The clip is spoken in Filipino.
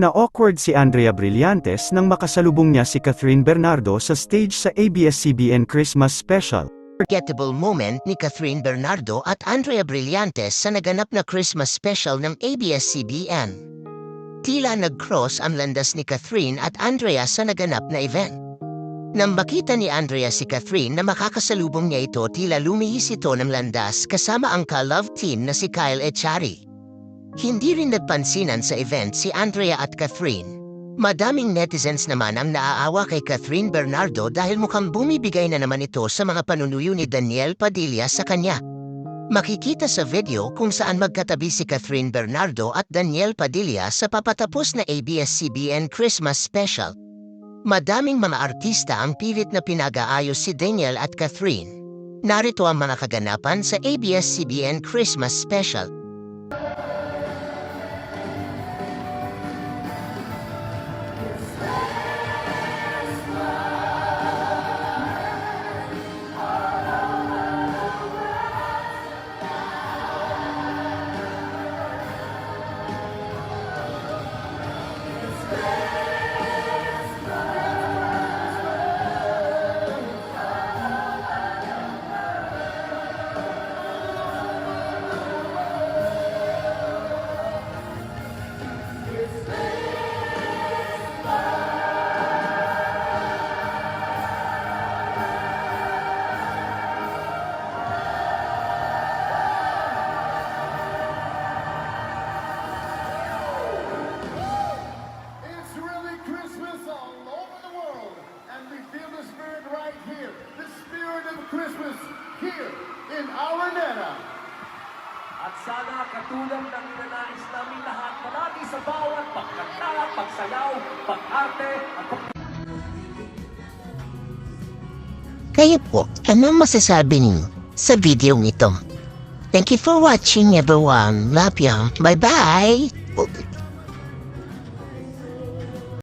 Na-awkward si Andrea Brillantes nang makasalubong niya si Catherine Bernardo sa stage sa ABS-CBN Christmas Special. Forgettable moment ni Catherine Bernardo at Andrea Brillantes sa naganap na Christmas special ng ABS-CBN. Tila nag-cross ang landas ni Catherine at Andrea sa naganap na event. Nang makita ni Andrea si Catherine na makakasalubong niya ito, tila lumihis ito ng landas kasama ang ka-love team na si Kyle Echari. Hindi rin nagpansinan sa event si Andrea at Catherine. Madaming netizens naman ang naaawa kay Catherine Bernardo dahil mukhang bumibigay na naman ito sa mga panunuyo ni Daniel Padilla sa kanya. Makikita sa video kung saan magkatabi si Catherine Bernardo at Daniel Padilla sa papatapos na ABS-CBN Christmas Special. Madaming mga artista ang pilit na pinag-aayos si Daniel at Catherine. Narito ang mga kaganapan sa ABS-CBN Christmas Special. Right here. The spirit of Christmas here in Araneta. At sana katulad ng ninanais namin lahat palagi sa bawat pagkanta, pagsayaw, pag-arte at pag Kayo po, anong masasabi niyo sa video nito? Thank you for watching everyone. Love you. Bye-bye.